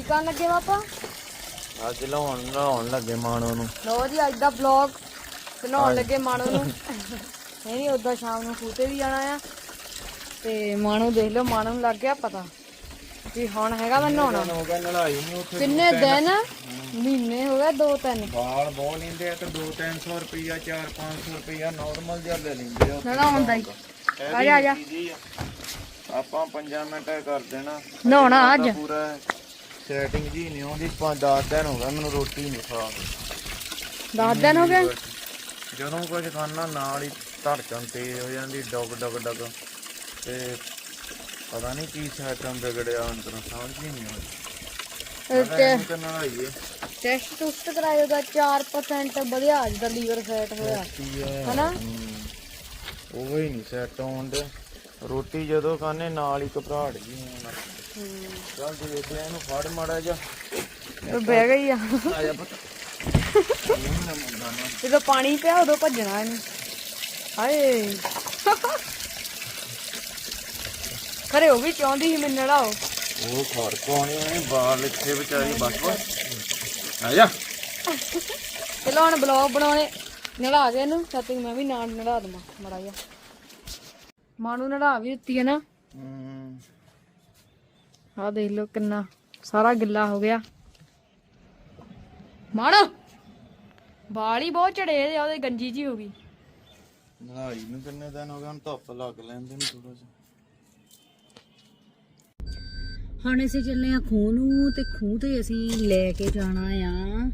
ਕੀ ਕਰਨ ਲੱਗੇ ਪਾਪਾ ਅੱਜ ਲਾਉਣ ਲਾਉਣ ਲੱਗੇ ਮਾਣੋ ਨੂੰ। ਲੋ ਜੀ ਅੱਜ ਦਾ ਵਲੌਗ ਬਣਾਉਣ ਲੱਗੇ ਮਾਣੋ ਨੂੰ। ਨਹੀਂ ਨਹੀਂ ਉਦਾਂ ਸ਼ਾਮ ਨੂੰ ਖੂਤੇ ਵੀ ਜਾਣਾ ਆ। ਤੇ ਮਾਣੋ ਦੇਖ ਲਓ ਮਾਣੋ ਨੂੰ ਲੱਗ ਗਿਆ ਪਤਾ ਵੀ ਹੁਣ ਹੈਗਾ ਮੈਂ ਨਹਾਉਣਾ। ਹੋ ਗਿਆ ਨਲਾਈ ਨਹੀਂ ਉੱਥੇ ਕਿੰਨੇ ਦਿਨ? ਮਹੀਨੇ ਹੋ ਗਏ ਦੋ ਤਿੰਨ। ਵਾਲ ਬਹੁਤ ਲੈਂਦੇ ਆ ਤੇ 2-300 ਰੁਪਈਆ 4-500 ਰੁਪਈਆ ਨਾਰਮਲ ਜਿਹਾ ਲੈ ਲੈਂਦੇ ਆ ਨਹਾਉਣ ਦਾ ਹੀ। ਆ ਜਾ ਆ ਜਾ। ਆਪਾਂ 5 ਮਿੰਟ ਕਰ ਦੇਣਾ। ਨਹਾਉਣਾ ਅੱਜ। ਪੂਰਾ ਸੈਟਿੰਗ ਜੀ ਨਹੀਂ ਆਉਂਦੀ 5-10 ਦਿਨ ਹੋ ਗਏ ਮੈਨੂੰ ਰੋਟੀ ਨਹੀਂ ਖਾ ਦਸ ਦਿਨ ਹੋ ਗਏ? ਜਦੋਂ ਕੁਝ ਖਾਣਾ ਨਾਲ ਹੀ ਧੜਕਣ ਤੇਜ਼ ਹੋ ਜਾਂਦੀ ਡਗ ਡਗ ਡਗ। ਤੇ ਪਤਾ ਨਹੀਂ ਕੀ ਸਿਸਟਮ ਵਿਗੜਿਆ ਅੰਦਰੋਂ ਸਮਝ ਹੀ ਨਹੀਂ ਆਉਂਦੀ। ਤੇ ਟੈਸਟ ਟੁਸਟ ਕਰਾਇਓ ਦਾ 4% ਵਧਿਆ ਅੱਜ ਦਾ ਲੀਵਰ ਫੈਟ ਹੋਇਆ। ਹਨਾ? ਉਹ ਹੀ ਨਹੀਂ ਸੈੱਟ ਹੁੰਦੇ ਰੋਟੀ ਜਦੋਂ ਖਾਣੇ ਨਾਲ ਹੀ ਘਬਰਾਹਟ ਜੀ ਹੋਣਾ ਚੱਲ ਦੇਖਦੇ ਆ ਇਹਨੂੰ ਫੜ ਮਾੜਾ ਜਾ ਉਹ ਬਹਿ ਗਈ ਆ। ਆ ਜਾ ਪੁੱਤ। ਜਦੋਂ ਪਾਣੀ ਪਿਆ ਉਦੋਂ ਭੱਜਣਾ ਇਹਨੂੰ। ਹਾਏ। ਖਰੇ ਉਹ ਵੀ ਚਾਹੁੰਦੀ ਸੀ ਮੈਨੂੰ ਨੜਾਓ ਉਹ। ਖੜ ਕੋਣੀ ਉਹਨੇ ਬਾਲ ਇੱਥੇ ਵਿਚਾਰੀ ਬਸ ਬਸ। ਆ ਜਾ। ਚਲੋ ਹੁਣ ਬਲੌਗ ਬਣਾਉਣੇ। ਨੜਾ ਕੇ ਇਹਨੂੰ ਸੱਤੀ ਮੈਂ ਵੀ ਨਾਲ ਨੜਾ ਦਵਾਂ ਮੜਾ ਜਾ ਮਾਨੂੰ ਨੜਾ ਵੀ ਦਿੱਤੀ ਹੈ ਨਾ। ਆਹ ਦੇਖ ਲਓ ਕਿੰਨਾ ਸਾਰਾ ਗਿੱਲਾ ਹੋ ਗਿਆ। ਮਾਣ ਹੀ ਬਹੁਤ ਝੜੇ ਇਹਦੇ ਉਹਦੇ ਗੰਜੀ ਜੀ ਹੋ ਗਈ। ਨਹਾਈ ਨੂੰ ਕਿੰਨੇ ਦਿਨ ਹੋ ਗਏ ਹੁਣ ਧੁੱਪ ਲੱਗ ਲੈਂਦੇ ਨੇ ਥੋੜਾ ਜਿਹਾ। ਹੁਣ ਅਸੀਂ ਚੱਲੇ ਆ ਖੂਹ ਨੂੰ ਤੇ ਖੂਹ ਤੇ ਅਸੀਂ ਲੈ ਕੇ ਜਾਣਾ ਆ।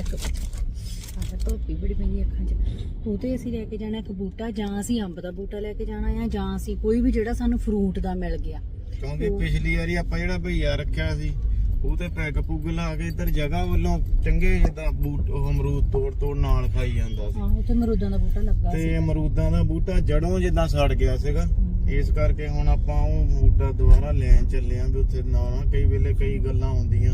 ਇੱਕ ਆਹ ਧੋਪੀ ਬੜੀ ਪੈਂਦੀ ਅੱਖਾਂ 'ਚ। ਖੂਹ ਤੇ ਅਸੀਂ ਲੈ ਕੇ ਜਾਣਾ ਇੱਕ ਬੂਟਾ ਜਾਂ ਅਸੀਂ ਅੰਬ ਦਾ ਬੂਟਾ ਲੈ ਕੇ ਜਾਣਾ ਆ ਜਾਂ ਅਸੀਂ ਕੋਈ ਵੀ ਜਿਹੜਾ ਸਾਨੂੰ ਫਰੂਟ ਦਾ ਮਿਲ ਗਿਆ। ਕਿਉਂਕਿ ਪਿਛਲੀ ਵਾਰੀ ਆਪਾਂ ਜਿਹੜਾ ਭਈਆ ਰੱਖਿਆ ਸੀ ਉਹ ਤੇ ਪੈਗ ਪੁੱਗ ਲਾ ਕੇ ਇੱਧਰ ਜਗ੍ਹਾ ਵੱਲੋਂ ਚੰਗੇ ਜਿੱਦਾਂ ਬੂਟ ਉਹ ਅਮਰੂਦ ਤੋੜ ਤੋੜ ਨਾਲ ਖਾਈ ਜਾਂਦਾ ਸੀ। ਆਹੋ ਤੇ ਮਰੂਦਾਂ ਦਾ ਬੂਟਾ ਲੱਗਾ ਸੀ। ਤੇ ਅਮਰੂਦਾਂ ਦਾ ਬੂਟਾ ਜੜੋਂ ਜਿੱਦਾਂ ਸੜ ਗਿਆ ਸੀਗਾ। ਇਸ ਕਰਕੇ ਹੁਣ ਆਪਾਂ ਉਹ ਬੂਟਾ ਦੁਬਾਰਾ ਲੈਣ ਚੱਲੇ ਆਂ ਵੀ ਉੱਥੇ ਨਾ ਨਾ ਕਈ ਵੇਲੇ ਕਈ ਗੱਲਾਂ ਹੁੰਦੀਆਂ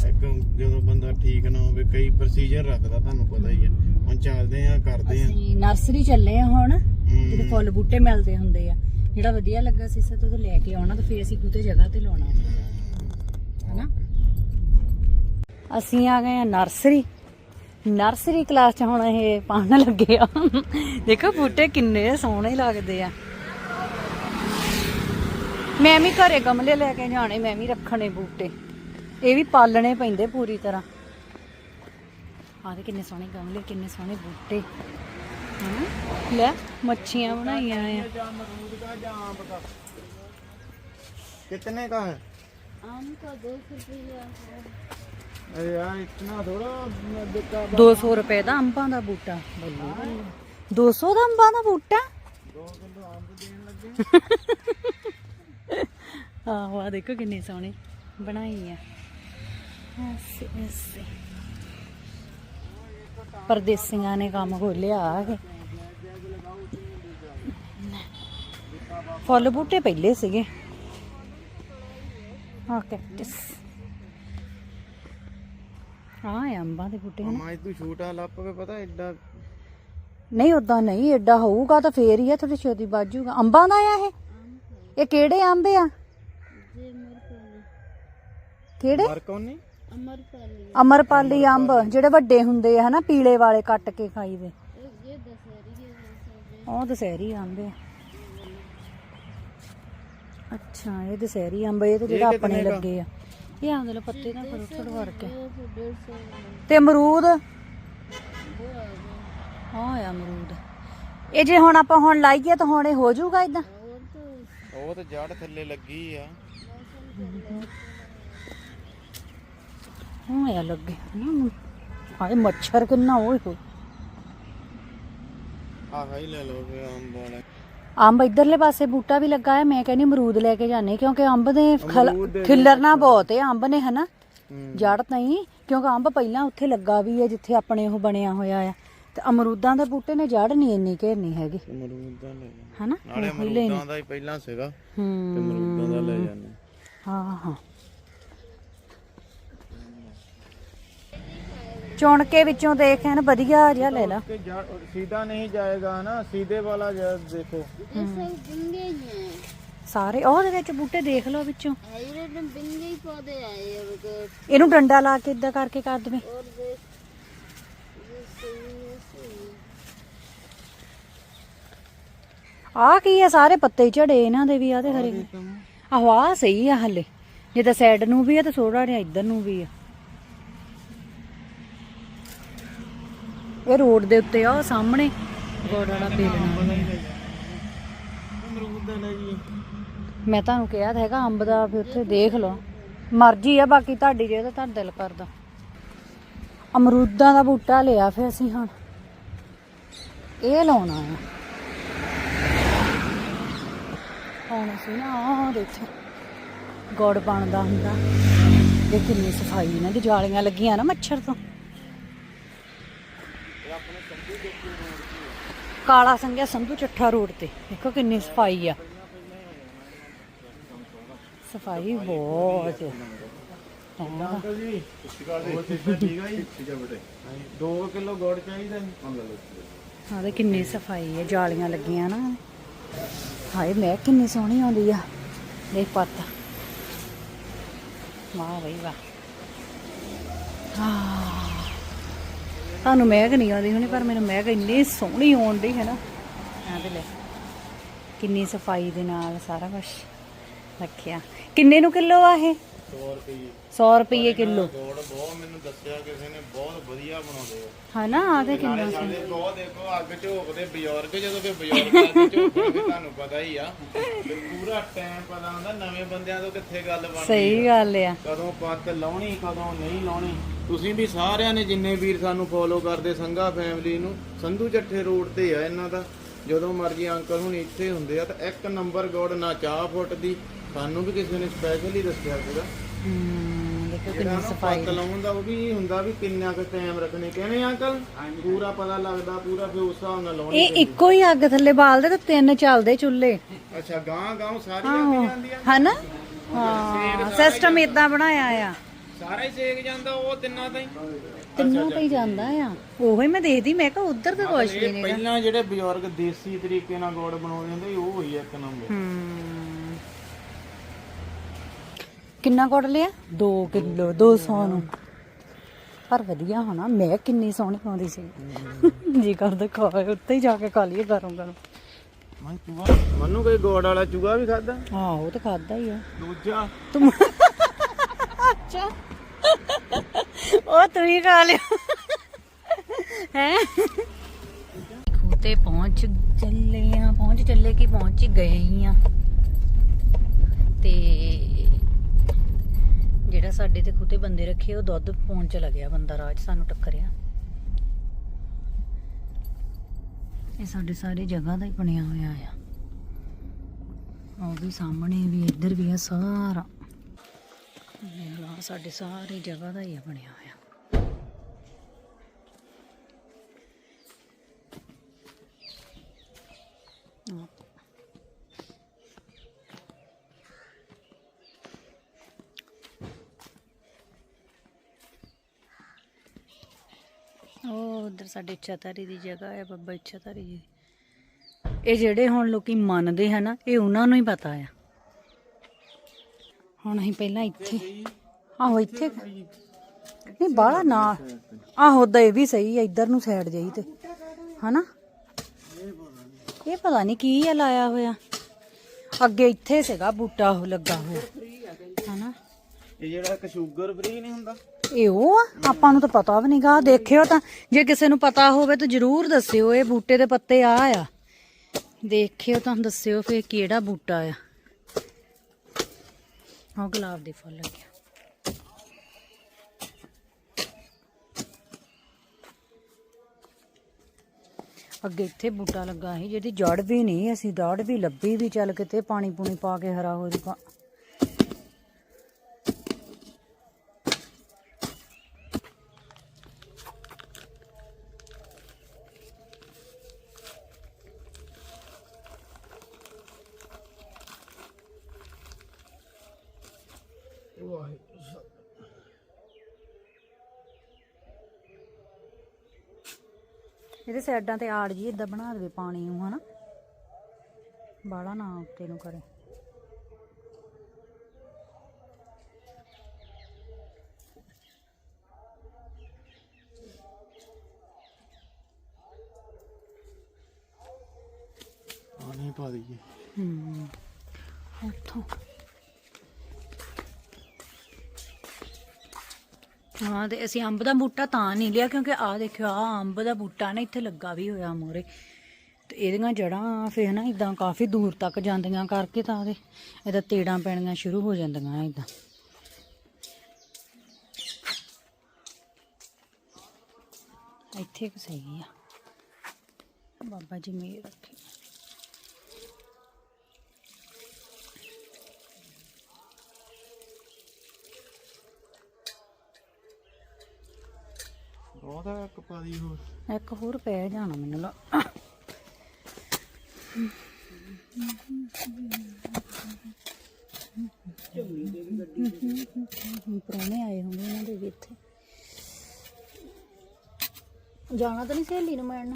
ਇੱਕ ਜਦੋਂ ਬੰਦਾ ਠੀਕ ਨਾ ਹੋਵੇ ਕਈ ਪ੍ਰੋਸੀਜਰ ਰੱਖਦਾ ਤੁਹਾਨੂੰ ਪਤਾ ਹੀ ਹੈ ਹੁਣ ਚੱਲਦੇ ਆਂ ਕਰਦੇ ਆਂ। ਅਸੀਂ ਨਰਸਰੀ ਚੱਲੇ ਆ ਹੁਣ ਹਮ, ਫੁੱਲ ਬੂਟੇ ਮਿਲਦੇ ਹੁੰਦੇ ਆ। ਜਿਹੜਾ ਵਧੀਆ ਲੱਗਾ ਸੀ ਸਾ ਤੋਂ ਲੈ ਕੇ ਆਉਣਾ ਤੇ ਫਿਰ ਅਸੀਂ ਖੂਹ ਜਗ੍ਹਾ ਤੇ ਲਾਉਣਾ। ਹਨਾ? ਅਸੀਂ ਆ ਗਏ ਆ ਨਰਸਰੀ। ਨਰਸਰੀ ਕਲਾਸ ਚ ਹੁਣ ਇਹ ਪੜਨ ਲੱਗੇ ਆ। ਦੇਖੋ ਬੂਟੇ ਕਿੰਨੇ ਸੋਹਣੇ ਲੱਗਦੇ ਆ। ਮੈਂ ਵੀ ਘਰੇ ਗਮਲੇ ਲੈ ਕੇ ਜਾਣੇ, ਮੈਂ ਵੀ ਰੱਖਣੇ ਬੂਟੇ। ਇਹ ਵੀ ਪਾਲਣੇ ਪੈਂਦੇ ਪੂਰੀ ਤਰ੍ਹਾਂ। ਆਹ ਦੇ ਕਿੰਨੇ ਸੋਹਣੇ ਗਮਲੇ, ਕਿੰਨੇ ਸੋਹਣੇ ਬੂਟੇ। ਹਨਾ ਲੈ ਮੱਛੀਆਂ ਬਣਾਈਆਂ ਆ कितने का है आम का दो रुपया अरे यार इतना थोड़ा बिका 200 ਰੁਪਏ ਦਾ ਅੰਬਾਂ ਦਾ ਬੂਟਾ ਬੱਲੇ ਬੱਲੇ 200 ਦਾ ਅੰਬਾਂ ਦਾ ਬੂਟਾ दो किलो आम देने लगे ਆਹੋ ਆ ਦੇਖੋ ਕਿੰਨੇ ਸੋਹਣੇ ਬਣਾਈ ਆ ਐਸੇ ਐਸੇ ਪਰਦੇਸੀਆਂ ਨੇ ਕੰਮ ਖੋਲਿਆ ਆ ਕੇ ਫੁੱਲ ਬੂਟੇ ਪਹਿਲੇ ਸੀਗੇ। ਆ ਕੈਕਟਸ ਹਾਂ ਅੰਬਾਂ ਦੇ ਬੂਟੇ ਹਨ। ਮਾਂ ਤੂੰ ਛੋਟਾ ਲੱਪ ਕੇ ਪਤਾ ਐਡਾ ਨਹੀਂ ਉਦਾਂ ਨਹੀਂ ਐਡਾ ਹੋਊਗਾ ਤਾਂ ਫੇਰ ਹੀ ਆ ਥੋੜੀ ਛੋਟੀ ਬਾਜੂਗਾ ਅੰਬਾਂ ਦਾ ਆ ਇਹ? ਇਹ ਕਿਹੜੇ ਅੰਬ ਆ? ਕਿਹੜੇ? ਮਰਕੌਨੀ ਅਮਰਪਾਲੀ। ਅੰਬ ਜਿਹੜੇ ਵੱਡੇ ਹੁੰਦੇ ਆ ਹਨਾ ਪੀਲੇ ਵਾਲੇ ਕੱਟ ਕੇ ਖਾਈਦੇ। ਉਹ ਦਸਹਿਰੀ ਆਂਦੇ ਆ। ਅੱਛਾ ਇਹ ਦਸਹਿਰੀ ਅੰਬ ਇਹ ਤੇ ਜਿਹੜਾ ਆਪਣੇ ਲੱਗੇ ਆ। ਇਹ ਆਂਦੇ ਲੈ ਪੱਤੇ ਦਾ ਫਰੂਟ ਥੋੜਾ ਫ਼ਰਕ ਹੈ। ਤੇ ਅਮਰੂਦ? ਹਾਂ ਆ ਅਮਰੂਦ। ਇਹ ਜੇ ਹੁਣ ਆਪਾਂ ਹੁਣ ਲਾਈਏ ਤਾਂ ਹੁਣ ਇਹ ਹੋ ਜਾਊਗਾ ਇਦਾਂ ਉਹ ਤੇ ਜੜ ਥੱਲੇ ਲੱਗੀ ਆ। ਹਾਂ ਆ ਲੱਗੇ ਹਨਾ ਹਾਏ ਮੱਛਰ ਕਿੰਨਾ ਓਏ ਹੋਏ। ਆਹ ਹੀ ਲੈ ਲਓ ਫੇ ਅੰਬ ਵਾਲਾ। ਅੰਬ ਇਧਰਲੇ ਪਾਸੇ ਬੂਟਾ ਵੀ ਲੱਗਾ ਹੈ ਮੈਂ ਕਹਿੰਦੀ ਅਮਰੂਦ ਲੈ ਕੇ ਜਾਣੇ ਕਿਉਂਕਿ ਅੰਬ ਦੇ ਖਿਲਰਨਾ ਬਹੁਤ ਹੈ ਅੰਬ ਨੇ ਹਨਾ? ਹੂੰ। ਜੜ ਨਹੀਂ ਕਿਉਂਕਿ ਅੰਬ ਪਹਿਲਾਂ ਉੱਥੇ ਲੱਗਾ ਵੀ ਹੈ ਜਿੱਥੇ ਆਪਣੇ ਉਹ ਬਣਿਆ ਹੋਇਆ ਆ। ਤੇ ਅਮਰੂਦਾਂ ਦੇ ਬੂਟੇ ਨੇ ਜੜ ਨਹੀਂ ਇੰਨੀ ਘੇਰਨੀ ਹੈਗੀ। ਅਮਰੂਦ ਹਨਾ? ਨਾਲੇ ਅਮਰੂਦਾਂ ਦਾ ਹੀ ਪਹਿਲਾਂ ਸੀਗਾ ਤੇ ਹੂੰ। ਅਮਰੂਦਾਂ ਦਾ ਲੈ ਜਾਂਦੇ। ਹਾਂ ਹਾਂ। ਚੁਣ ਕੇ ਵਿੱਚੋਂ ਦੇਖ ਐਨ ਵਧੀਆ ਜਿਹਾ ਲੈ ਲਾ ਕਿ ਜੜ सीधा नहीं जाएगा ना सीधे वाला जड़ देखो ਸਾਰੇ ਉਹਦੇ ਵਿੱਚ ਬੂਟੇ ਦੇਖ ਲਓ ਵਿੱਚੋਂ ਇਹਦੇ ਤਾਂ ਬਿੰਗੇ ਹੀ ਪੌਦੇ ਆਏ ਆ ਬਗੈਰ ਇਹਨੂੰ ਡੰਡਾ ਲਾ ਕੇ ਇਦਾਂ ਕਰਕੇ ਕਰ ਦਵੇਂ और देख ये सही है सही ਆਹ ਕੀ ਆ ਸਾਰੇ ਪੱਤੇ ਝੜੇ ਇਹਨਾਂ ਦੇ ਵੀ ਆ ਤੇ ਹਰੇ ਆਹੋ ਆ ਸਹੀ ਆ ਹਲੇ ਜਿੱਦਾਂ ਸਾਈਡ ਨੂੰ ਵੀ ਆ ਤੇ ਥੋੜਾ ਜਿਹਾ ਇੱਧਰ ਨੂੰ ਵੀ ਆ ਇਹ ਰੋਡ ਦੇ ਉੱਤੇ ਆ ਉਹ ਸਾਹਮਣੇ। ਗੋੜ ਵਾਲਾ ਬੇਲਣਾ ਅਮਰੂਦ ਦਾ ਨਾ ਜੀ ਮੈਂ ਤੁਹਾਨੂੰ ਕਿਹਾ ਤਾਂ ਹੈਗਾ, ਅੰਬ ਦਾ ਫਿਰ ਉੱਥੇ ਦੇਖ ਲਓ। ਮਰਜ਼ੀ ਆ, ਬਾਕੀ ਤੁਹਾਡੀ ਜੇ ਤਾਂ ਤੁਹਾਡਾ ਦਿਲ ਕਰਦਾ। ਅਮਰੂਦਾਂ ਦਾ ਬੂਟਾ ਲਿਆ ਫਿਰ ਅਸੀਂ ਹੁਣ। ਇਹ ਲਾਉਣਾ ਆ। ਹੁਣ ਅਸੀਂ ਨਾ ਆਹ ਦੇਖੋ, ਗੁੜ ਬਣਦਾ ਹੁੰਦਾ। ਇਹ ਕਿੰਨੀ ਸਫ਼ਾਈ ਇਹਨਾਂ ਦੀ ਜਾਲੀਆਂ ਲੱਗੀਆਂ ਨਾ ਮੱਛਰ ਤੋਂ। ਕਾਲਾ ਸੰਗਿਆ ਸੰਧੂ ਚੱਠਾ ਰੋਡ ਤੇ। ਦੇਖੋ ਕਿੰਨੀ ਸਫ਼ਾਈ ਆ। ਸਫ਼ਾਈ ਬਹੁਤ ਅੰਕਲ ਜੀ ਹੋਰ ਸਿੱਧਾ ਠੀਕ ਆ ਜੀ ਠੀਕ ਆ ਬੇਟੇ 2 ਕਿਲੋ ਗੁੜ ਚਾਹੀਦਾ ਜੀ ਹਾਂ। ਤੇ ਕਿੰਨੀ ਸਫ਼ਾਈ ਹੈ, ਜਾਲੀਆਂ ਲੱਗੀਆਂ ਨਾ। ਹਾਏ, ਮੈਂ ਕਿੰਨੀ ਸੋਹਣੀ ਆਉਂਦੀ ਆ। ਦੇਖ ਪੱਤ। ਵਾਹ ਬਈ ਵਾਹ। ਹਾਂ ਤੁਹਾਨੂੰ ਮਹਿਕ ਨਹੀਂ ਆਉਂਦੀ ਹੋਣੀ ਪਰ ਮੈਨੂੰ ਮਹਿਕ ਇੰਨੀ ਸੋਹਣੀ ਆਉਂਦੀ ਹੈ ਨਾ। ਆ ਤੇ ਲੈ। ਕਿੰਨੀ ਸਫ਼ਾਈ ਦੇ ਨਾਲ ਸਾਰਾ ਕੁਝ ਰੱਖਿਆ। ਕਿੰਨੇ ਨੂੰ ਕਿਲੋ ਆ ਇਹ? 100 ਰੁਪਏ 100 ਰੁਪਏ ਕਿਲੋ ਗੁੜ ਬਹੁਤ ਮੈਨੂੰ ਦੱਸਿਆ ਕਿਸੇ ਨੇ ਬਹੁਤ ਵਧੀਆ ਬਣਾਉਂਦੇ ਆ। ਹੈ ਨਾ ਆ ਤੇ ਕਿੰਨਾ ਸਾਡੇ ਬਹੁਤ ਦੇਖੋ ਅੱਗ ਝੋਕਦੇ ਬਜ਼ੁਰਗ ਜਦੋਂ ਕਿ ਬਜ਼ੁਰਗ ਅੱਗ ਝੋਕਣਗੇ ਤੁਹਾਨੂੰ ਪਤਾ ਹੀ ਆ। ਤੇ ਪੂਰਾ ਟਾਈਮ ਪਤਾ ਹੁੰਦਾ ਨਵੇਂ ਬੰਦਿਆਂ ਤੋਂ ਕਿੱਥੇ ਗੱਲ ਬਣਦੀ ਸਹੀ ਗੱਲ ਆ। ਕਦੋਂ ਪੱਤ ਲਾਉਣੀ ਕਦੋਂ ਨਹੀਂ ਲਾਉਣੀ। ਤੁਸੀਂ ਵੀ ਸਾਰਿਆਂ ਨੇ ਜਿੰਨੇ ਵੀਰ ਸਾਨੂੰ ਫੋਲੋ ਕਰਦੇ ਸੰਘਾ ਫੈਮਿਲੀ ਨੂੰ ਸੰਧੂ ਚੱਠੇ ਰੋਡ ਤੇ ਆ ਇਹਨਾਂ ਦਾ। ਜਦੋਂ ਮਰਜ਼ੀ ਅੰਕਲ ਹੁਣ ਇੱਥੇ ਹੁੰਦੇ ਆ ਤਾਂ ਇੱਕ ਨੰਬਰ ਗੋੜ ਨਾ ਚਾਹ ਫੁੱਟਦੀ ਸਾਨੂੰ ਵੀ ਕਿਸੇ ਨੇ ਸਪੈਸ਼ਲੀ ਦੱਸਿਆ ਸੀਗਾ? ਹਮ, ਦੇਖੋ ਕਿੰਨੀ ਸਫ਼ਾਈ ਪੱਤ ਲਾਉਣ ਦਾ ਉਹ ਵੀ ਹੁੰਦਾ ਵੀ ਕਿੰਨਾ ਕੁ ਟਾਈਮ ਰੱਖਣੇ ਕਹਿੰਦੇ ਅੰਕਲ? ਪੂਰਾ ਪਤਾ ਲੱਗਦਾ ਪੂਰਾ ਫਿਰ ਉਸ ਹਿਸਾਬ ਨਾਲ ਲਾਉਣੀ ਇਹ ਇੱਕੋ ਹੀ ਅੱਗ ਥੱਲੇ ਬਾਲਦੇ ਤੇ ਤਿੰਨ ਚੱਲਦੇ ਚੁੱਲ੍ਹੇ। ਅੱਛਾ ਗਾਂ ਗਾਂ ਸਾਰੀਆਂ ਵੀ ਜਾਂਦੀਆਂ? ਹਨਾ? ਹਾਂ ਸਿਸਟਮ ਇਦਾਂ ਬਣਾਇਆ ਆ। ਸਾਰਾ ਹੀ ਸੇਕ ਜਾਂਦਾ ਉਹ ਤਿੰਨਾਂ ਤਾਂ ਹੀ? ਤਿੰਨੋਂ ਤੇ ਹੀ ਜਾਂਦਾ ਆ। ਉਹੀ ਮੈਂ ਦੇਖਦੀ ਮੈਂ ਕਿਹਾ ਉਧਰ ਤੇ ਕੁਛ ਵੀ ਨਹੀਂ ਪਹਿਲਾਂ ਜਿਹੜੇ ਬਜ਼ੁਰਗ ਦੇਸੀ ਤਰੀਕੇ ਨਾਲ ਗੋੜ ਬਣਾਉਂਦੇ ਹੁੰਦੇ ਸੀ, ਉਹ ਹੋਈ ਇੱਕ ਨੰਬਰ ਹਮ। ਕਿੰਨਾ ਕੁੱਟ ਲਿਆ? 2 ਕਿਲੋ 200 ਨੂੰ। ਪਰ ਵਧੀਆ ਹੋਣਾ ਮੈਂ ਕਿੰਨੀ ਸੋਹਣੀ ਪਾਉਂਦੀ ਸੀ। ਜੀ ਕਰਦਾ ਖਾਏ ਉੱਤੇ ਹੀ ਜਾ ਕੇ ਖਾ ਲਈਏ ਗਰਮ ਗਰਮ। ਮਨੂੰ ਕੋਈ ਗੋੜ ਵਾਲਾ ਚੂਹਾ ਵੀ ਖਾਦਾ ਹਾਂ ਉਹ ਤਾਂ ਖਾਦਾ ਹੀ ਆ। ਦੂਜਾ। ਤੁਮ ਅੱਛਾ। ਉਹ ਤੂੰ ਹੀ ਖਾ ਲਿਆ ਹੈ? ਖੂਤੇ ਪਹੁੰਚ ਚੱਲੇ ਆ ਪਹੁੰਚ ਚੱਲੇ ਕਿ ਪਹੁੰਚ ਹੀ ਗਏ ਹੀ ਆ। ਤੇ ਜਿਹੜਾ ਸਾਡੇ ਤੇ ਖੁੱਤੇ ਬੰਦੇ ਰੱਖੇ, ਉਹ ਦੁੱਧ ਪਾਉਣ ਚਲਾ ਗਿਆ ਬੰਦਾ ਰਾਜ ਸਾਨੂੰ ਟੱਕਰਿਆ। ਇਹ ਸਾਡੇ ਸਾਰੇ ਜਗ੍ਹਾ ਦਾ ਹੀ ਬਣਿਆ ਹੋਇਆ ਆ। ਉਹ ਵੀ ਸਾਹਮਣੇ, ਵੀ ਇੱਧਰ ਵੀ ਆ ਸਾਰਾ। ਦੇਖ ਸਾਡੇ ਸਾਰੀ ਜਗ੍ਹਾ ਦਾ ਹੀ ਆ ਬਣਿਆ ਹੋਇਆ ਆਹ। ਉਹ ਉਧਰ ਸਾਡੇ ਇੱਛਾਧਾਰੀ ਦੀ ਜਗ੍ਹਾ ਹੈ, ਬੱਬਾ ਇੱਛਾਧਾਰੀ ਜੀ। ਇਹ ਜਿਹੜੇ ਹੁਣ ਲੋਕੀ ਮੰਨਦੇ ਹਨ ਨਾ, ਇਹ ਉਹਨਾਂ ਨੂੰ ਹੀ ਪਤਾ ਆ। ਹੁਣ ਅਸੀਂ ਪਹਿਲਾਂ ਇੱਥੇ ਆਹੋ, ਇੱਥੇ ਨਹੀਂ, ਬਾਹਲਾ ਨਾ ਆਹੋ ਉਦਾਂ ਇਹ ਵੀ ਸਹੀ ਹੈ ਇੱਧਰ ਨੂੰ ਸਾਈਡ ਜਾਈ ਤੇ। ਹਨਾ? ਇਹ ਪਤਾ ਨਹੀਂ ਕੀ ਆ, ਲਾਇਆ ਹੋਇਆ। ਅੱਗੇ ਇੱਥੇ ਸੀਗਾ, ਬੂਟਾ ਉਹ ਲੱਗਾ ਹੋਇਆ। ਹਨਾ? ਇਹ ਜਿਹੜਾ ਇੱਕ ਸ਼ੂਗਰ ਫ੍ਰੀ ਨਹੀਂ ਹੁੰਦਾ? ਇਹ ਉਹ ਆਪਾਂ ਨੂੰ ਤਾਂ ਪਤਾ ਵੀ ਨਹੀਂਗਾ ਦੇਖਿਓ ਤਾਂ। ਜੇ ਕਿਸੇ ਨੂੰ ਪਤਾ ਹੋਵੇ ਤਾਂ ਜਰੂਰ ਦੱਸਿਓ, ਇਹ ਬੂਟੇ ਦੇ ਪੱਤੇ ਆ ਆ। ਦੇਖਿਓ ਤਾਂ, ਦੱਸਿਓ ਫੇਰ ਕਿਹੜਾ ਬੂਟਾ ਆ। ਉਹ ਗੁਲਾਬ ਦੇ ਫੁੱਲ ਲੱਗਿਆ ਅੱਗੇ ਇੱਥੇ ਬੂਟਾ ਲੱਗਾ ਸੀ, ਜਿਹਦੀ ਜੜ ਵੀ ਨਹੀਂ, ਅਸੀਂ ਜੜ ਵੀ ਲੱਭੀ ਵੀ, ਚੱਲ ਕਿਤੇ ਪਾਣੀ ਪੂਣੀ ਪਾ ਕੇ ਹਰਾ ਹੋ ਜੂਗਾ ਇਹਦੇ ਸਾਈਡਾਂ ਤੇ ਆੜ ਜੀ ਇਦਾਂ ਬਣਾ ਦੇਵੇ ਪਾਣੀ ਨੂੰ ਹਨਾ? ਬਾਲਾ ਨਾ ਉੱਤੇ ਨੂੰ ਕਰੇ। ਪਾਣੀ ਪਾ ਦਈਏ। ਹੂੰ ਉੱਥੋਂ। ਹਾਂ, ਤੇ ਅਸੀਂ ਅੰਬ ਦਾ ਬੂਟਾ ਤਾਂ ਨਹੀਂ ਲਿਆ, ਕਿਉਂਕਿ ਆ ਦੇਖਿਓ ਆ ਅੰਬ ਦਾ ਬੂਟਾ ਨਾ ਇੱਥੇ ਲੱਗਾ ਵੀ ਹੋਇਆ ਮੋਰੇ ਤੇ ਇਹਦੀਆਂ ਜੜਾਂ ਫੇਰ ਨਾ ਇਦਾਂ ਕਾਫੀ ਦੂਰ ਤੱਕ ਜਾਂਦੀਆਂ ਕਰਕੇ ਤਾਂ ਉਹਦੇ ਇਹਦਾ ਤੇੜਾਂ ਪੈਣੀਆਂ ਸ਼ੁਰੂ ਹੋ ਜਾਂਦੀਆਂ ਇਦਾਂ ਇੱਥੇ ਕਿ ਸਹੀ ਆ। ਬਾਬਾ ਜੀ ਮੇਰ ਰੱਖੇ। ਉਹਦਾ ਇੱਕ ਪਾ ਹੋਰ। ਇੱਕ ਹੋਰ ਪੈ ਜਾਣਾ ਮੈਨੂੰ ਲਾ। ਪ੍ਰਾਣੇ ਆਏ ਹੋਣਗੇ ਇਹਨਾਂ ਦੇ ਵੀ ਇੱਥੇ। ਜਾਣਾ ਤਾਂ ਨਹੀਂ ਸਹੇਲੀ ਨੂੰ ਮਿਲਣਾ।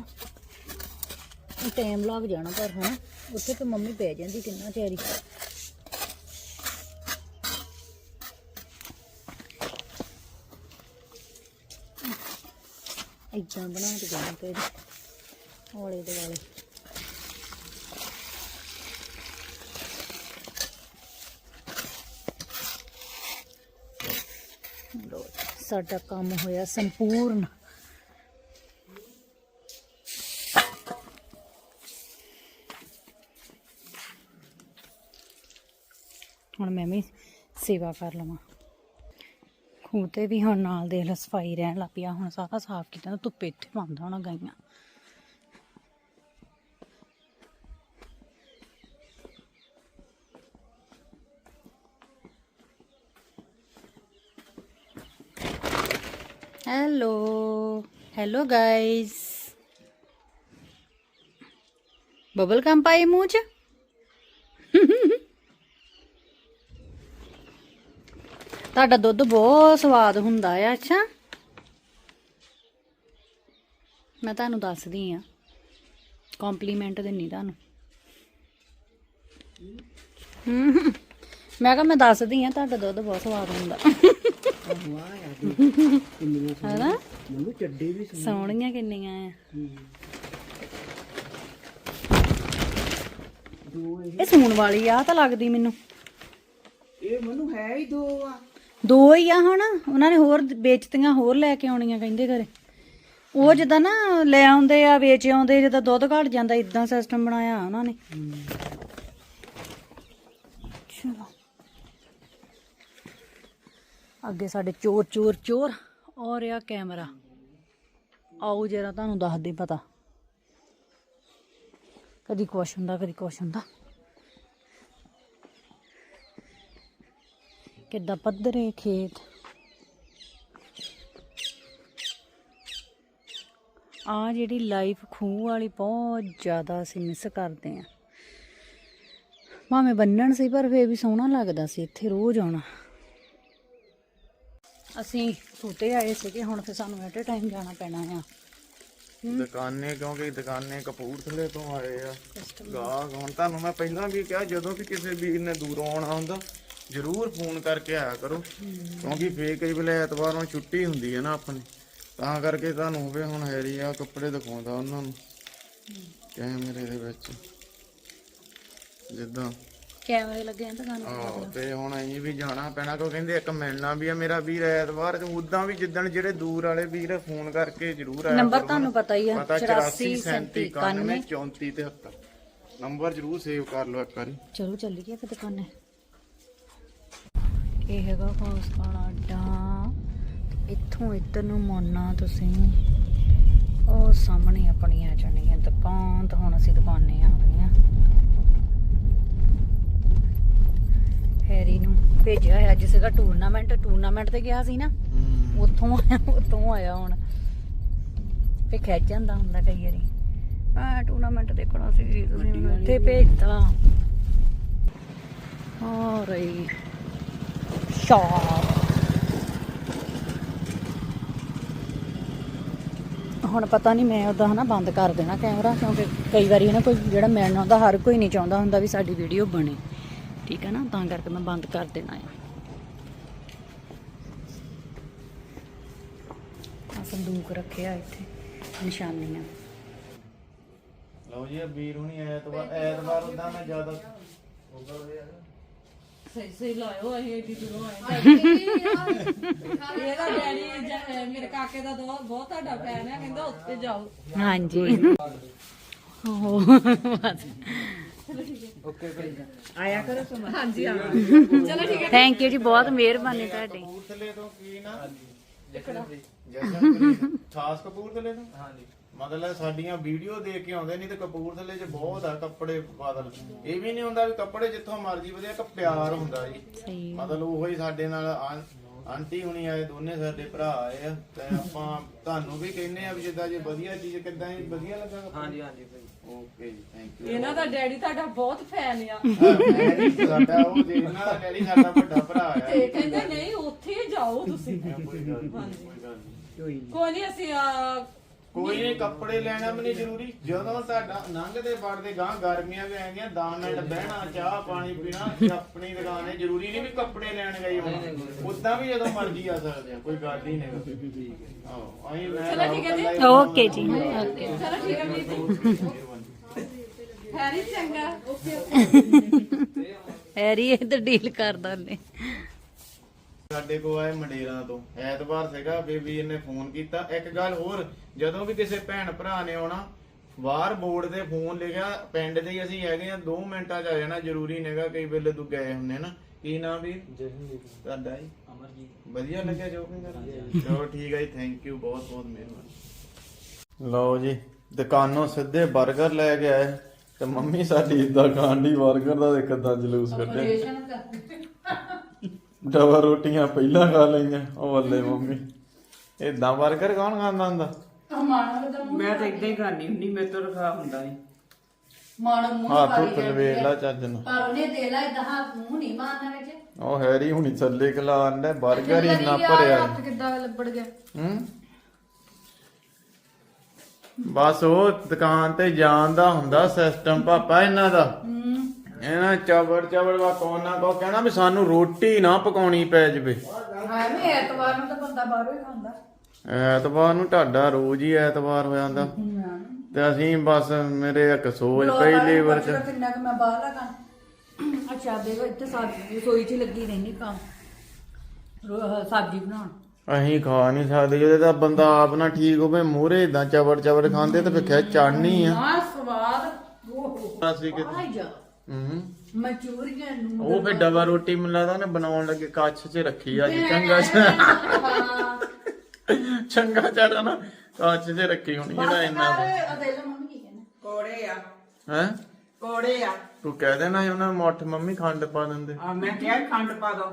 ਟਾਈਮ ਲੱਗ ਜਾਣਾ ਪਰ ਹਾਂ ਉੱਥੇ ਤੇ ਮੰਮੀ ਪੈ ਜਾਂਦੀ ਕਿੰਨਾ ਤਿਆਰੀ ਇਦਾਂ ਬਣਾ ਕੇ ਜਾਣਾ ਪਏ ਹੌਲੇ ਦੁਆਲੇ ਸਾਡਾ ਕੰਮ ਹੋਇਆ ਸੰਪੂਰਨ। ਹੁਣ ਮੈਂ ਵੀ ਸੇਵਾ ਕਰ ਲਵਾਂ। ਖੂਹ ਤੇ ਵੀ ਹੁਣ ਨਾਲ ਦੇਖ ਲਾ ਸਫ਼ਾਈ ਰਹਿਣ ਲੱਗ ਪਿਆ, ਹੁਣ ਸਾਰਾ ਸਾਫ਼ ਕੀਤਾ ਤਾਂ ਧੁੱਪੇ ਇੱਥੇ ਬੰਦ ਹੋਣਾ ਗਈਆਂ। Hello hello guys bubble gum ਪਾਈ ਮੂੰਹ ਚ? ਤੁਹਾਡਾ ਦੁੱਧ ਬਹੁਤ ਸਵਾਦ ਹੁੰਦਾ ਆ, ਅੱਛਾ? ਮੈਂ ਤੁਹਾਨੂੰ ਦੱਸਦੀ ਆ। ਕੰਪਲੀਮੈਂਟ ਦਿੰਨੀ ਤੁਹਾਨੂੰ। ਮੈਂ ਕਿਹਾ ਮੈਂ ਦੱਸਦੀ ਆ, ਤੁਹਾਡਾ ਦੁੱਧ ਬਹੁਤ ਸਵਾਦ ਹੁੰਦਾ। ਹੈਨਾ? ਮੈਨੂੰ ਚੱਡੇ ਵੀ ਸੋਹਣੀਆਂ ਕਿੰਨੀਆਂ ਆ। ਇਹ ਸੂਣ ਵਾਲੀ ਆ ਤਾਂ ਲੱਗਦੀ ਮੈਨੂੰ। ਇਹ ਮੈਨੂੰ ਹੈ ਹੀ ਦੋ ਆ। ਦੋ ਹੀ ਆ ਹੁਣ, ਉਹਨਾਂ ਨੇ ਹੋਰ ਵੇਚਤੀਆਂ, ਹੋਰ ਲੈ ਕੇ ਆਉਣੀਆਂ ਕਹਿੰਦੇ ਘਰੇ। ਉਹ ਜਿੱਦਾਂ ਨਾ ਲੈ ਆਉਂਦੇ ਆ, ਵੇਚ ਆਉਂਦੇ, ਜਿੱਦਾਂ ਦੁੱਧ ਘਟ ਜਾਂਦਾ ਇਦਾਂ ਸਿਸਟਮ ਬਣਾਇਆ ਉਹਨਾਂ ਨੇ। ਚਲੋ। ਅੱਗੇ ਸਾਡੇ ਚੋਰ ਚੋਰ ਚੋਰ, ਔਰ ਆ ਕੈਮਰਾ। ਆਓ ਜਰਾ ਤੁਹਾਨੂੰ ਦੱਸ ਦੇ ਪਤਾ। ਕਦੀ ਕੁਛ ਹੁੰਦਾ, ਕਦੀ ਕੁਛ ਹੁੰਦਾ। ਕਿੱਦਾਂ ਪੱਧਰੇ ਖੇਤ। ਆ ਜਿਹੜੀ ਲਾਈਫ ਖੂਹ ਵਾਲੀ ਬਹੁਤ ਜ਼ਿਆਦਾ ਅਸੀਂ ਮਿਸ ਕਰਦੇ ਆ ਭਾਵੇਂ ਬੰਨਣ ਸੀ ਪਰ ਫੇਰ ਵੀ ਸੋਹਣਾ ਲੱਗਦਾ ਸੀ ਇੱਥੇ ਰੋਜ਼ ਆਉਣਾ। ਅਸੀਂ ਛੋਟੇ ਆਏ ਸੀਗੇ ਹੁਣ ਫੇ ਸਾਨੂੰ ਐਟ ਟਾਈਮ ਜਾਣਾ ਪੈਣਾ ਆ। ਦੁਕਾਨੇ ਕਿਉਂਕਿ ਦੁਕਾਨੇ ਕਪੂਰਥਲੇ ਤੋਂ ਆਏ ਆ। ਗਾਹਕ ਹੁਣ ਤੁਹਾਨੂੰ ਮੈਂ ਪਹਿਲਾਂ ਵੀ ਕਿਹਾ ਜਦੋਂ ਵੀ ਕਿਸੇ ਵੀਰ ਨੇ ਦੂਰੋਂ ਆਉਣਾ ਹੁੰਦਾ ਜਰੂਰ ਫੋਨ ਕਰਕੇ ਆਇਆ ਕਰੋ ਕਿਉਂਕਿ ਫੇਰ ਕਈ ਵੇਲੇ ਐਤਵਾਰ ਨੂੰ ਛੁੱਟੀ ਹੁੰਦੀ ਹੈ ਨਾ ਆਪਣੀ ਤਾਂ ਕਰਕੇ ਤੁਹਾਨੂੰ ਹੋਵੇ ਹੁਣ ਹੈਰੀ ਆ ਕੱਪੜੇ ਦਿਖਾਉਂਦਾ ਉਹਨਾਂ ਨੂੰ ਕੈਮਰੇ ਦੇ ਵਿੱਚ ਜਿੱਦਾਂ। ਕੈਮਰੇ ਲੱਗੇ ਆ ਤਾਂ ਤੁਹਾਨੂੰ ਆਹੋ ਤੇ ਹੁਣ ਅਸੀਂ ਵੀ ਜਾਣਾ ਪੈਣਾ ਕਿਉਂ ਕਹਿੰਦੇ ਇੱਕ ਮਿਲਣਾ ਵੀ ਆ ਮੇਰਾ ਵੀਰ ਐਤਵਾਰ ਤੇ ਉਦਾਂ ਵੀ ਜਿੱਦਣ ਜਿਹੜੇ ਦੂਰ ਵਾਲੇ ਵੀਰ ਫੋਨ ਕਰਕੇ ਜਰੂਰ ਆਇਆ ਨੰਬਰ ਕਰੋ ਤੁਹਾਨੂੰ ਪਤਾ ਹੀ ਆ ਪਤਾ 84 84 91 34 73 ਨੰਬਰ ਜਰੂਰ ਸੇਵ ਕਰ ਲਓ ਇੱਕ ਵਾਰੀ। ਚਲੋ ਚੱਲੀਏ ਫਿਰ ਦੁਕਾਨੇ। ਇਹ ਹੈਗਾ ਹੌਸਪਾਲਾ ਅੱਡਾ। ਤੇ ਇੱਥੋਂ ਇੱਧਰ ਨੂੰ ਮੁੜਨਾ ਤੁਸੀਂ। ਉਹ ਸਾਹਮਣੇ ਆਪਣੀ ਆ ਜਾਣੀ ਹੈ ਦੁਕਾਨ ਤਾਂ ਹੁਣ ਅਸੀਂ ਦੁਕਾਨੇ ਆ ਗਏ ਆ ਹੈਰੀ ਨੂੰ ਭੇਜਿਆ ਹੈ ਅੱਜ ਸੀਗਾ ਟੂਰਨਾਮੈਂਟ ਟੂਰਨਾਮੈਂਟ ਤੇ ਗਿਆ ਸੀ ਨਾ। ਉੱਥੋਂ ਆਇਆ ਉੱਥੋਂ ਆਇਆ ਹੁਣ। ਤੇ ਖਿੱਚ ਜਾਂਦਾ ਹੁੰਦਾ ਕਈ ਵਾਰੀ। ਆ ਟੂਰਨਾਮੈਂਟ ਦੇਖਣਾ ਸੀ ਤੁਸੀਂ ਮੈਨੂੰ ਇੱਥੇ ਭੇਜਤਾ। ਆ ਰਹੀ ਸ਼ਾਪ ਹੁਣ ਪਤਾ ਨਹੀਂ ਮੈਂ ਉਦਾਂ ਹਨਾ ਬੰਦ ਕਰ ਦੇਣਾ ਕੈਮਰਾ, ਕਿਉਂਕਿ ਕਈ ਵਾਰੀ ਨਾ ਕੋਈ ਜਿਹੜਾ ਮਿਲਣ ਆਉਂਦਾ, ਹਰ ਕੋਈ ਨਹੀਂ ਚਾਹੁੰਦਾ ਹੁੰਦਾ ਵੀ ਸਾਡੀ ਵੀਡੀਓ ਬਣੇ। ਠੀਕ ਹੈ ਨਾ? ਤਾਂ ਕਰਕੇ ਮੈਂ ਬੰਦ ਕਰ ਦੇਣਾ ਹੈ। ਸੰਦੂਕ ਰੱਖਿਆ ਇੱਥੇ, ਨਿਸ਼ਾਨੀਆਂ। ਲਓ ਜੀ ਵੀਰ ਹੁਣੀ ਐਤਵਾਰ ਐਤਵਾਰ ਉਦਾਂ ਮੈਂ ਜ਼ਿਆਦਾ ਸਹੀ ਸਹੀ ਲਾਇਓ ਅਸੀਂ ਏਡੀ ਦੂਰੋਂ ਆਏ ਇਹਦਾ ਡੈਡੀ ਜ- ਮੇਰੇ ਕਾਕੇ ਦਾ ਦੋ ਬਹੁਤ ਤੁਹਾਡਾ ਫੈਨ ਹੈ ਕਹਿੰਦਾ ਉੱਥੇ ਜਾਓ। ਹਾਂਜੀ। ਆਇਆ ਕਰੋ ਸੁਮਨ ਹਾਂਜੀ ਹਾਂ। ਥੈਂਕ ਯੂ ਜੀ ਬਹੁਤ ਮਿਹਰਬਾਨੀ ਤੁਹਾਡੀ। ਕਪੂਰਥਲੇ ਤੋਂ ਕੀ ਨਾ? ਜਸ਼ਨਪ੍ਰੀਤ ਖਾਸ ਕਪੂਰਥਲੇ ਤੋਂ? ਹਾਂਜੀ। ਮਤਲਬ ਸਾਡੀਆਂ ਵੀਡੀਓ ਦੇਖ ਕੇ ਆਉਂਦੇ ਨਹੀਂ ਤੇ ਕਪੂਰਥਲੇ 'ਚ ਬਹੁਤ ਆ ਕੱਪੜੇ ਬਾਦਲ। ਇਹ ਵੀ ਨਹੀਂ ਹੁੰਦਾ ਵੀ ਕੱਪੜੇ ਜਿੱਥੋਂ ਮਰਜ਼ੀ ਵਧੀਆ ਇੱਕ ਪਿਆਰ ਹੁੰਦਾ ਜੀ। ਸਹੀ। ਮਤਲਬ ਉਹੋ ਹੀ ਸਾਡੇ ਨਾਲ ਆਂ- ਆਂਟੀ ਹੁਣੀ ਆਏ ਦੋਨੇ ਸਾਡੇ ਭਰਾ ਆਏ ਆ ਤੇ ਆਪਾਂ ਤੁਹਾਨੂੰ ਵੀ ਕਹਿੰਨੇ ਆ ਵੀ ਜਿੱਦਾਂ ਜੇ ਵਧੀਆ ਚੀਜ਼ ਕਿੱਦਾਂ ਜੀ ਵਧੀਆ ਲੱਗਾ ਹਾਂਜੀ ਹਾਂਜੀ ਭਾਈ। ਓਕੇ ਜੀ ਥੈਂਕ ਯੂ ਇਹਨਾਂ ਦਾ ਡੈਡੀ ਤੁਹਾਡਾ ਬਹੁਤ ਫੈਨ ਆ। ਸਾਡਾ ਉਹ ਜੀ ਇਹਨਾਂ ਦਾ ਡੈਡੀ ਸਾਡਾ ਵੱਡਾ ਭਰਾ ਆ ਤੇ ਕਹਿੰਦੇ ਨਹੀਂ ਉੱਥੇ ਹੀ ਜਾਓ ਤੁਸੀਂ। ਕੋਈ ਗੱਲ ਨੀ, ਕੋਈ ਗੱਲ ਨੀ। ਕੋਈ ਨਹੀਂ ਅਸੀਂ ਆ ਕੋਈ ਨਹੀਂ ਕੱਪੜੇ ਲੈਣਾ ਵੀ ਨਹੀਂ ਜ਼ਰੂਰੀ। ਜਦੋਂ ਤੁਹਾਡਾ ਲੰਘਦੇ ਵੜਦੇ ਗਾਂ ਗਰਮੀਆਂ ਵੀ ਆਈਆਂ 10 ਮਿੰਟ ਬਹਿਣਾ ਚਾਹ ਪਾਣੀ ਪੀਣਾ ਤੇ ਆਪਣੀ ਦੁਕਾਨ ਹੈ ਜ਼ਰੂਰੀ ਨਹੀਂ ਵੀ ਕੱਪੜੇ ਲੈਣ ਗਏ ਹੋਣ। ਉਦਾਂ ਵੀ ਜਦੋਂ ਮਰਜ਼ੀ ਆ ਸਕਦੇ ਆ ਕੋਈ ਗੱਲ ਹੀ ਨਹੀਂ ਠੀਕ ਹੈ ਆਹੋ ਅਸੀਂ ਮੈਂ ਚਲੋ ਠੀਕ ਹੈ ਜੀ। ਓਕੇ ਜੀ। ਓਕੇ। ਚਲੋ ਠੀਕ ਹੈ ਵੀਰ ਜੀ। ਹੈਰੀ ਚੰਗਾ। ਓਕੇ ਹੈਰੀ ਇਹ ਤਾਂ ਡੀਲ ਕਰਦਾ ਨੇ ਸਾਡੇ ਕੋ ਆਏ ਮੰਡੇਰਾਂ ਤੋਂ। ਐਤਵਾਰ ਸੀਗਾ ਬੇਬੀ ਨੇ ਫੋਨ ਕੀਤਾ। ਇੱਕ ਗੱਲ ਹੋਰ ਜਦੋਂ ਵੀ ਕਿਸੇ ਭੈਣ ਭਰਾ ਨੇ ਆਉਣਾ ਵਾਰ ਬੋਰਡ ਤੇ ਫੋਨ ਲਿਖਿਆ ਪਿੰਡ ਦੇ ਅਸੀਂ ਹੈਗੇ ਆ 2 ਮਿੰਟਾਂ ਚ ਆ ਜਾਣਾ ਜ਼ਰੂਰੀ ਨਹੀਂਗਾ ਕਈ ਵੇਲੇ ਤੂੰ ਗਏ ਹੁੰਨੇ ਨਾ। ਕੀ ਨਾਮ ਵੀ ਲਓ ਜੀ ਦੁਕਾਨੋਂ ਸਿੱਧੇ 버ਗਰ ਲੈ ਕੇ ਆਏ ਤੇ ਮੰਮੀ ਸਾਡੀ ਇਦਾਂ ਦੀ 버ਗਰ ਦਾ ਇੱਕ ਅੱਧਾ ਜਲੂਸ ਕੱਢਿਆ। ਡਬਲ ਰੋਟੀਆਂ ਪਹਿਲਾਂ ਖਾ ਲਈਆਂ ਉਹ ਵੱਲੇ ਮੰਮੀ। ਇਦਾਂ 버ਗਰ ਕੌਣ ਖਾਂਦਾ ਹੁੰਦਾ? ਮੈਂ ਤਾਂ ਇਦਾਂ ਹੀ ਖਾਣੀ ਹੁੰਦੀ ਮੇਰੇ ਤੋਂ ਰਖਾ ਹੁੰਦਾ ਨਹੀਂ। ਮਾਣ ਮੂੰਹ ਹੱਥ ਉੱਤੇ ਵੇਖ ਲਾ ਚੱਜ ਨਾਲ। ਪਰ ਉਹਨੇ ਦੇ ਲਾ ਇਦਾਂ ਹੱਥ ਮੂੰਹ ਨਹੀਂ ਮਾਰਨਾ ਵਿੱਚ। ਉਹ ਹੈਰੀ ਹੁਣੀ ਥੱਲੇ ਖਲਾਣ ਦਾ 버ਗਰ ਹੀ ਇੰਨਾ ਭਰਿਆ ਹੱਥ ਕਿੱਦਾਂ ਲੱਭੜ ਗਿਆ। ਹੂੰ? ਬਸ ਉਹ ਦੁਕਾਨ ਤੇ ਜਾਣ ਦਾ ਹੁੰਦਾ ਸਿਸਟਮ ਪਾਪਾ ਇਹਨਾਂ ਦਾ। ਇਹਨਾਂ ਚਵੜ ਚਵੜ ਵਾ ਕੋਨਾ ਕੋ ਕਹਿਣਾ ਵੀ ਸਾਨੂੰ ਰੋਟੀ ਨਾ ਪਕਾਉਣੀ ਪੈ ਜਵੇ। ਹਾਂ ਮੈਂ ਐਤਵਾਰ ਨੂੰ ਤਾਂ ਬੰਦਾ ਬਾਹਰੋਂ ਹੀ ਖਾਂਦਾ। ਐਤਵਾਰ ਨੂੰ ਤੁਹਾਡਾ ਰੋਜ਼ ਹੀ ਐਤਵਾਰ ਹੋ ਜਾਂਦਾ। ਤੇ ਅਸੀਂ ਬਸ ਮੇਰੇ ਇੱਕ ਸੋਚ ਪਈ ਲੀਵਰ ਚ। ਕਿੰਨਾ ਕਿ ਮੈਂ ਬਾਹਰ ਲਗਾ। ਅੱਛਾ ਦੇਖੋ ਇੱਥੇ ਸਬਜ਼ੀ ਰਸੋਈ 'ਚ ਲੱਗੀ ਰਹਿੰਦੀ ਕੰਮ। ਰੋ- ਸਬਜ਼ੀ ਬਣਾਉਣ। ਅਸੀਂ ਖਾ ਨਹੀਂ ਸਕਦੇ ਜਦੋਂ ਤਾਂ ਬੰਦਾ ਆਪ ਨਾ ਠੀਕ ਹੋਵੇ ਮੂਹਰੇ ਇਦਾਂ ਚਵੜ ਚਵੜ ਖਾਂਦੇ ਤੇ ਫਿਰ ਚੜਨੀ ਆ। ਆ ਸਵਾਦ। ਉਹ ਅਸੀਂ ਕਿ ਆਈ ਜਾ। ਹੂੰ। ਮਚੂਰੀਆਂ ਨੂੰ ਉਹ ਫਿਰ ਡਬਾ ਰੋਟੀ ਮੈਨੂੰ ਲੱਗਦਾ ਉਹਨੇ ਬਣਾਉਣ ਲੱਗੇ ਕੱਚ 'ਚ ਰੱਖੀ ਅੱਜ ਚੰਗਾ ਹਾਂ। ਚੰਗਾ ਚਾੜਾ ਨਾ ਕੱਚ 'ਚ ਰੱਖੀ ਹੋਣੀ ਇਹਦਾ ਇੰਨਾ ਅਦੇਲਾ ਮੰਮੀ ਕੀ ਕਹਿੰਦੇ? ਕੋੜੇ ਆ। ਹੈ? ਕੋੜੇ ਆ। ਤੂੰ ਕਹਿ ਦੇਣਾ ਸੀ ਉਹਨਾਂ ਨੂੰ ਮੁੱਠ ਮੰਮੀ ਖੰਡ ਪਾ ਦਿੰਦੇ। ਆ ਮੈਂ ਕਿਹਾ ਖੰਡ ਪਾ ਦੋ।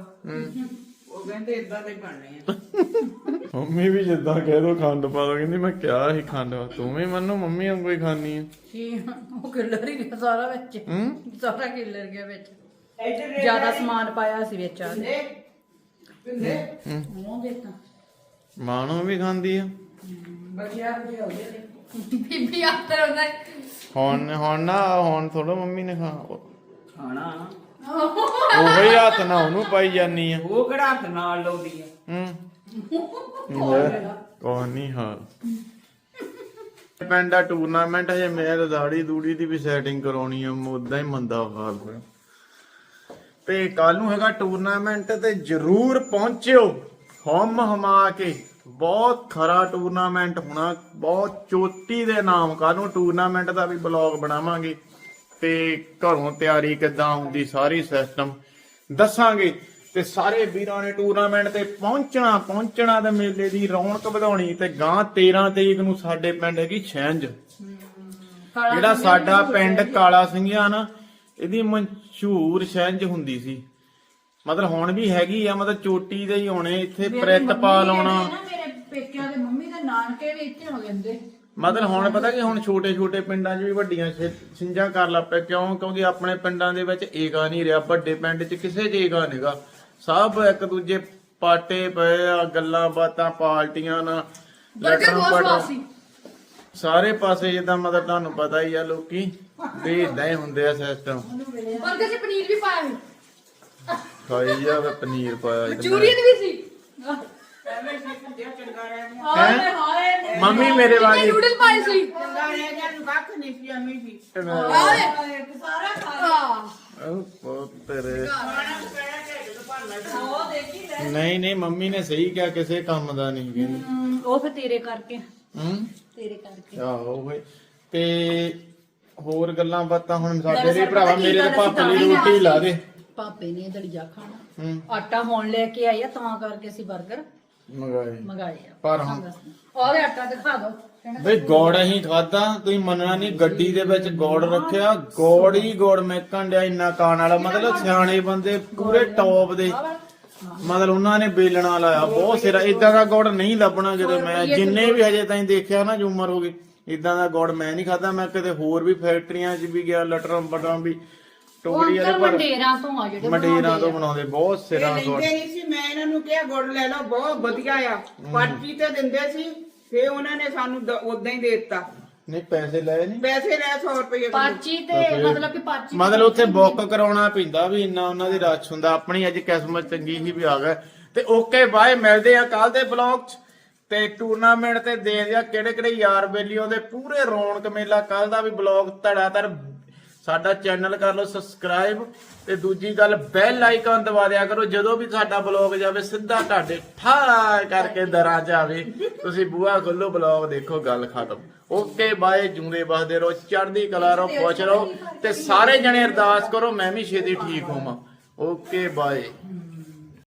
ਉਹ ਕਹਿੰਦੇ ਇਦਾਂ ਦੇ ਬਣਨੇ ਆ। ਮੰਮੀ ਵੀ ਜਿੱਦਾਂ ਕਹਿ ਦੋ ਖੰਡ ਪਾ ਦੋ ਕਹਿੰਦੀ ਮੈਂ ਕਿਹਾ ਸੀ ਖੰਡ ਪਾ। ਤੂੰ ਵੀ ਮੰਨੋ ਮੰਮੀ ਵਾਂਗੂ ਹੀ ਖਾਣੀ ਹੈ ਕੀ ਉਹ ਕਿੱਲਰ ਹੀ ਗਿਆ ਸਾਰਾ ਵਿੱਚ। ਸਾਰਾ ਕਿੱਲਰ ਗਿਆ ਵਿੱਚ। ਇੱਧਰ ਜ਼ਿਆਦਾ ਸਮਾਨ ਪਾਇਆ ਸੀ ਵਿੱਚ ਆ। ਦੇ ਪਿੰਦੇ ਉਹ ਦੇਖਾਂ। ਮਾਣੋ ਵੀ ਖਾਂਦੀ ਆ। ਬੀਬੀ ਆਤਰ ਹੁੰਦਾ। ਹੁਣ ਹੁਣ ਨਾ ਹੁਣ ਥੋੜਾ ਮੰਮੀ ਨੇ ਖਾ ਖਾਣਾ? ਉਹੀ ਹੱਥ ਨਾ ਉਹਨੂੰ ਪਾਈ ਜਾਨੀ ਆ। ਉਹ ਕਿਹੜਾ ਹੱਥ ਨਾਲ ਲਾਉਂਦੀ ਆ? ਹੂੰ। ਕੋਈ ਨਹੀਂ ਹਾਲ ਪਿੰਡ ਦਾ ਟੂਰਨਾਮੈਂਟ ਹੈ ਮੇਰੇ ਦਾੜੀ ਦੂੜੀ ਦੀ ਵੀ ਸੈਟਿੰਗ ਕਰਾਉਣੀ ਆ ਉਦਾਂ ਹੀ ਮੰਦਾ ਹਾਲ ਹੋਇਆ। ਤੇ ਕੱਲ ਨੂੰ ਹੈਗਾ ਟੂਰਨਾਮੈਂਟ ਤੇ ਜਰੂਰ ਪਹੁੰਚਿਓ। ਹਮ ਹਮਾ ਕੇ। ਬਹੁਤ ਖਰਾ ਟੂਰਨਾਮੈਂਟ ਹੋਣਾ। ਬਹੁਤ ਚੋਟੀ ਦੇ ਨਾਮ ਕੱਲ ਟੂਰਨਾਮੈਂਟ ਦਾ ਵੀ ਬਲੌਗ ਬਣਾਵਾਂਗੇ। ਤੇ ਘਰੋਂ ਤਿਆਰੀ ਕਿੱਦਾਂ ਹੁੰਦੀ ਸਾਰੀ ਸਿਸਟਮ ਦੱਸਾਂਗੇ। ਤੇ ਸਾਰੇ ਵੀਰਾਂ ਨੇ ਟੂਰਨਾਮੈਂਟ ਤੇ ਪਹੁੰਚਣਾ ਪਹੁੰਚਣਾ ਤੇ ਮੇਲੇ ਦੀ ਰੌਣਕ ਵਧਾਉਣੀ ਤੇ ਗਾਂ 13 ਤਰੀਕ ਨੂੰ ਸਾਡੇ ਪਿੰਡ ਹੈਗੀ ਛਿੰਝ ਜਿਹੜਾ ਸਾਡਾ ਪਿੰਡ ਕਾਲਾ ਸਿੰਘਿਆ ਨਾ, ਇਹਦੀ ਮਸ਼ਹੂਰ ਛਿੰਝ ਹੁੰਦੀ ਸੀ। ਮਤਲਬ ਹੁਣ ਵੀ ਹੈਗੀ ਆ ਮਤਲਬ ਚੋਟੀ ਦੇ ਹੀ ਹੋਣੇ ਇੱਥੇ ਪ੍ਰਿਤ ਪਾ ਲਾਉਣਾ ਮੇਰੇ ਪੇਕਿਆਂ ਦੇ ਮੰਮੀ ਦੇ ਨਾਨਕੇ ਵੀ ਇੱਥੇ ਹੋ ਜਾਂਦੇ। ਮਤਲਬ ਹੁਣ ਪਤਾ ਕਿ ਹੁਣ ਛੋਟੇ ਛੋਟੇ ਪਿੰਡਾਂ 'ਚ ਵੀ ਵੱਡੀਆਂ ਛਿ- ਛਿੰਝਾਂ ਕਰ ਲੱਗ ਪਏ ਕਿਉਂ? ਕਿਉਂਕਿ ਆਪਣੇ ਪਿੰਡਾਂ ਦੇ ਵਿੱਚ ਏਕਾ ਨਹੀਂ ਰਿਹਾ ਵੱਡੇ ਪਿੰਡ 'ਚ ਕਿਸੇ 'ਚ ਏਕਾ ਨਹੀਂਗਾ ਸਭ ਇੱਕ ਦੂਜੇ ਪਾਟੇ ਪਏ ਆ ਗੱਲਾਂ ਬਾਤਾਂ ਪਾਰਟੀਆਂ ਨਾ ਲੜਨ ਪੜਨ ਸਾਰੇ ਪਾਸੇ ਜਿੱਦਾਂ ਮਤਲਬ ਤੁਹਾਨੂੰ ਪਤਾ ਹੀ ਆ ਲੋਕੀ ਵੀ ਇਦਾਂ ਹੀ ਹੁੰਦੇ ਆ ਸਿਸਟਮ ਬਰਗਰ ਚ ਪਨੀਰ ਵੀ ਪਾਇਆ ਖਾਈ ਜਾਵੇ ਪਨੀਰ ਪਾਇਆ ਇਹਦੇ ਨਾਲ। ਚੂਰੀਅਨ ਵੀ ਸੀ? ਐਵੇਂ ਸੀ ਪੁੱਜਿਆ ਚੰਗਾ ਰਹਿ ਗਿਆ ਹਾਏ ਹਾਏ ਮੰਮੀ ਮੇਰੇ ਵਾਲੀ। ਨੂਡਲ ਪਾਏ ਸੀ। ਚੰਗਾ ਰਹਿ ਗਿਆ ਨੂੰ ਕੱਖ ਨਹੀਂ ਸੀ ਐਵੇਂ ਸੀ ਉਹ ਪੁੱਤਰ ਨਹੀਂ ਨਹੀਂ ਮੰਮੀ ਨੇ ਸਹੀ ਕਿਹਾ ਕਿਸੇ ਕੰਮ ਦਾ ਨਹੀਂ ਕਹਿੰਦੀ ਉਹ ਫਿਰ ਤੇਰੇ ਕਰਕੇ। ਹੂੰ ਤੇਰੇ ਕਰਕੇ। ਆਹੋ ਓਏ। ਤੇ ਹੋਰ ਗੱਲਾਂ ਬਾਤਾਂ ਹੁਣ ਸਾਡੇ ਲਈ ਭਰਾਵਾ ਮੇਰੇ ਤੇ ਭਾਪੇ ਲਈ ਰੋਟੀ ਲਾ ਦੇ। ਪਾਪੇ ਨੇ ਦਲੀਆ ਖਾਣਾ। ਹੂੰ। ਆਟਾ ਹੁਣ ਲੈ ਕੇ ਆਈ ਆ ਤਾਂ ਕਰਕੇ ਅਸੀਂ 버ਗਰ ਮਗਾਈ ਮੰਗਾਏ ਆ। ਪਰ ਹੁਣ ਉਹਦੇ ਆਟਾ ਦਿਖਾ ਦੋ ਬਈ ਗੋੜ ਅਸੀਂ ਖਾਦਾ ਤੁਸੀਂ ਮੰਨਣਾ ਨਹੀਂ ਗੱਡੀ ਦੇ ਵਿੱਚ ਗੋੜ ਰੱਖਿਆ। ਗੋੜ ਹੀ ਗੋੜ ਮੈਕਣ ਡਿਆ ਇੰਨਾ ਕਾਣ ਵਾਲਾ। ਮਤਲਬ ਸਿਆਣੇ ਬੰਦੇ ਪੂਰੇ ਟੌਪ ਦੇ। ਮਤਲਬ ਉਹਨਾਂ ਨੇ ਬੇਲਣਾ ਲਾਇਆ। ਬਹੁਤ ਸਿਰਾ ਇਦਾਂ ਦਾ ਗੋੜ ਨਹੀਂ ਲੱਭਣਾ ਕਿਤੇ ਮੈਂ ਜਿੰਨੇ ਵੀ ਹਜੇ ਤਾਈਂ ਦੇਖਿਆ ਨਾ ਜੋ ਉਮਰ ਹੋ ਗਈ ਇਦਾਂ ਦਾ ਗੋੜ ਮੈਂ ਨਹੀਂ ਖਾਦਾ ਮੈਂ ਕਿਤੇ ਹੋਰ ਵੀ ਫੈਕਟਰੀਆਂ 'ਚ ਵੀ ਗਿਆ ਲਟਰਮ ਬਟਰਮ ਵੀ। ਉਹ ਟੋਕਰੀ ਵਾਲੇ ਅੰਕਲ ਪਰ ਮੰਡੇਰਾਂ ਤੋਂ ਆ ਜਿਹੜੇ ਮੰਡੀਰਾਂ ਤੋਂ ਬਣਾਉਂਦੇ ਬਹੁਤ ਇਹ ਸਿਰਾ ਗੋੜ ਲੈਂਦੇ ਨਹੀਂ ਸੀ ਮੈਂ ਇਹਨਾਂ ਨੂੰ ਕਿਹਾ ਗੁੜ ਲੈ ਲਓ ਬਹੁਤ ਵਧੀਆ ਆ। ਪਰਚੀ ਤੇ ਦਿੰਦੇ ਸੀ ਫੇ ਉਹਨਾਂ ਨੇ ਸਾਨੂੰ ਉਦਾਂ ਹੀ ਦੇ ਦਿੱਤਾ। ਨਹੀਂ ਪੈਸੇ ਲਏ ਨਹੀਂ? ਪੈਸੇ ਲੈ 100 ਰੁਪਏ। ਪਾਚੀ ਤੇ ਮਤਲਬ ਕਿ ਪਾਚੀ ਮਤਲਬ ਉੱਥੇ ਬੁੱਕ ਕਰਾਉਣਾ ਪੈਂਦਾ ਵੀ ਇੰਨਾ ਉਹਨਾਂ ਦੀ ਰਸ਼ ਹੁੰਦਾ। ਆਪਣੀ ਅੱਜ ਕਿਸਮਤ ਚੰਗੀ ਸੀ ਵੀ ਆ ਗਏ ਤੇ ਓਕੇ ਬਾਏ ਮਿਲਦੇ ਆ ਕੱਲ ਦੇ ਬਲੌਗ 'ਚ। ਤੇ ਟੂਰਨਾਮੈਂਟ ਤੇ ਦੇ ਆ ਕਿਹੜੇ ਕਿਹੜੇ ਯਾਰ ਬੇਲੀਆਂ ਦੇ ਪੂਰੇ ਰੌਣਕ ਮੇਲਾ। ਕੱਲ ਦਾ ਵੀ ਬਲੌਗ ਧੜਾਧੜ ਸਾਡਾ ਚੈਨਲ ਕਰ ਲਓ ਸਬਸਕ੍ਰਾਈਬ ਤੇ ਦੂਜੀ ਗੱਲ ਬੈਲ ਆਈਕਨ ਦਬਾ ਦਿਆ ਕਰੋ। ਜਦੋਂ ਵੀ ਸਾਡਾ ਬਲੌਗ ਜਾਵੇ, ਸਿੱਧਾ ਤੁਹਾਡੇ ਠਾ ਕਰਕੇ ਦਰਾਂ ਜਾਵੇ ਤੁਸੀਂ ਬੂਹਾ ਖੋਲੋ ਬਲੌਗ ਦੇਖੋ, ਗੱਲ ਖਤਮ। ਓਕੇ, ਬਾਏ, ਜੂੰਦੇ ਬਸਦੇ ਰਹੋ, ਚੜ੍ਹਦੀ ਕਲਾ ਰਹੋ, ਖੁਸ਼ ਰਹੋ ਤੇ ਸਾਰੇ ਜਣੇ ਅਰਦਾਸ ਕਰੋ, ਮੈਂ ਵੀ ਛੇਤੀ ਠੀਕ ਹੋਵਾਂ। Okay, bye.